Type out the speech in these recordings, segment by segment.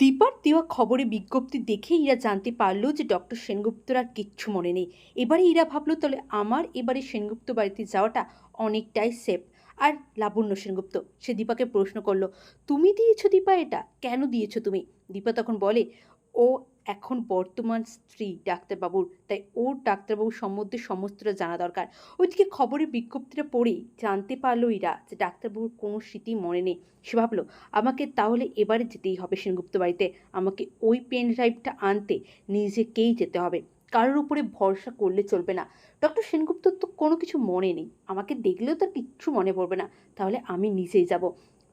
দীপার দেওয়া খবরে বিজ্ঞপ্তি দেখে ইরা জানতে পারল যে ডক্টর সেনগুপ্তর আর কিচ্ছু মনে নেই। এবারে ইরা ভাবলো, তাহলে আমার এবারে সেনগুপ্ত বাড়িতে যাওয়াটা অনেকটাই সেফ আর লাবণ্য সেনগুপ্ত, সে দীপাকে প্রশ্ন করল, তুমি দিয়েছ দীপা এটা? কেন দিয়েছ তুমি? দীপা তখন বলে, ও এখন বর্তমান স্ত্রী ডাক্তারবাবুর, তাই ওর ডাক্তারবাবুর সম্বন্ধে সমস্তটা জানা দরকার। ওইদিকে খবরের বিজ্ঞপ্তিটা পড়েই জানতে পারল ইরা যে ডাক্তারবাবুর কোনো স্মৃতি মনে নেই। সে ভাবলো, আমাকে তাহলে এবারে যেতেই হবে সেনগুপ্ত বাড়িতে। আমাকে ওই পেন ড্রাইভটা আনতে নিজেকেই যেতে হবে। কারোর উপরে ভরসা করলে চলবে না। ডক্টর সেনগুপ্তর তো কোনো কিছু মনে নেই। আমাকে দেখলেও তার কিচ্ছু মনে পড়বে না। তাহলে আমি নিজেই যাব।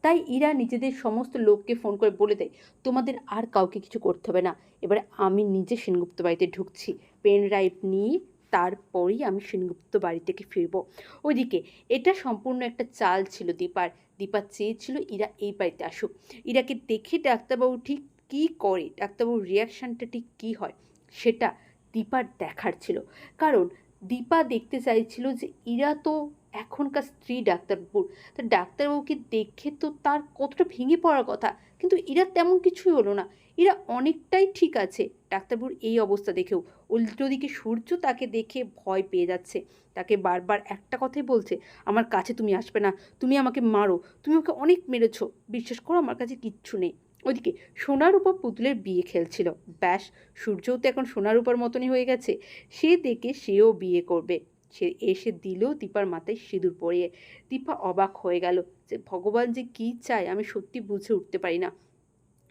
তাই ইরা নিজেদের সমস্ত লোককে ফোন করে বলে দেয়, তোমাদের আর কাউকে কিছু করতে হবে না। এবারে আমি নিজে সেনগুপ্ত বাড়িতে ঢুকছি। পেন ড্রাইভ নিয়ে তারপরেই আমি সেনগুপ্ত বাড়ি থেকে ফিরবো। ওইদিকে এটা সম্পূর্ণ একটা চাল ছিল দীপার। দীপা চেয়েছিল ইরা এই বাড়িতে আসুক। ইরাকে দেখে ডাক্তারবাবু ঠিক কী করে, ডাক্তারবাবুর রিয়াকশানটা ঠিক কী হয়, সেটা দীপার দেখার ছিল। কারণ দীপা দেখতে চাইছিল যে ইরা তো এখনকার স্ত্রী ডাক্তারবাবুর। তা ডাক্তারবাবুকে দেখে তো তার কতটা ভেঙে পড়ার কথা, কিন্তু ইরা তেমন কিছুই হলো না। এরা অনেকটাই ঠিক আছে, ডাক্তারবাবুর এই অবস্থা দেখেও। উল্টো দিকে সূর্য তাকে দেখে ভয় পেয়ে যাচ্ছে। তাকে বারবার একটা কথাই বলছে, আমার কাছে তুমি আসবে না, তুমি আমাকে মারো, তুমি ওকে অনেক মেরেছো, বিশ্বাস করো আমার কাছে কিচ্ছু নেই। ওইদিকে সোনার উপর পুতুলের বিয়ে খেলছিল। ব্যাস, সূর্যও তো এখন সোনার উপর মতনই হয়ে গেছে। সে দেখে সেও বিয়ে করবে। সে, এসে দিলেও দীপার মাথায় সিঁদুর পরিয়ে। দীপা অবাক হয়ে গেল যে, ভগবান যে কী চায়, আমি সত্যি বুঝে উঠতে পারি না।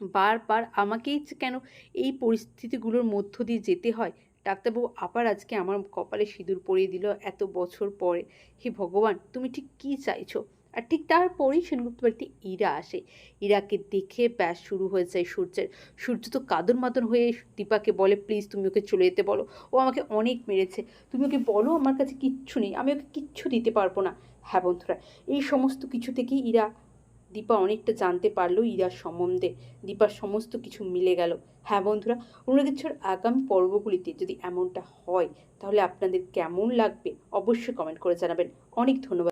বারবার আমাকেই কেন এই পরিস্থিতিগুলোর মধ্য দিয়ে যেতে হয়? ডাক্তারবাবু আবার আজকে আমার কপালে সিঁদুর পরিয়ে দিল এত বছর পরে। হে ভগবান, তুমি ঠিক কী চাইছো? আর ঠিক তারপরেই সেনগুপ্ত বাড়িতে ইরা আসে। ইরাকে দেখে ব্যাস শুরু হয়ে যায় সূর্যের। সূর্য তো কাদর মাদন হয়ে দীপাকে বলে, প্লিজ তুমি ওকে চলে যেতে বলো। ও আমাকে অনেক মেরেছে। তুমি ওকে বলো, আমার কাছে কিচ্ছু নেই। আমি ওকে কিচ্ছু দিতে পারব না। হ্যাঁ বন্ধুরা, এই সমস্ত কিছু থেকেই ইরা, দীপা অনেকটা জানতে পারল ইরার সম্বন্ধে। দীপার সমস্ত কিছু মিলে গেল। হ্যাঁ বন্ধুরা অনুরাগের আগামী পর্বগুলিতে যদি এমনটা হয়, তাহলে আপনাদের কেমন লাগবে? অবশ্যই কমেন্ট করে জানাবেন। অনেক ধন্যবাদ।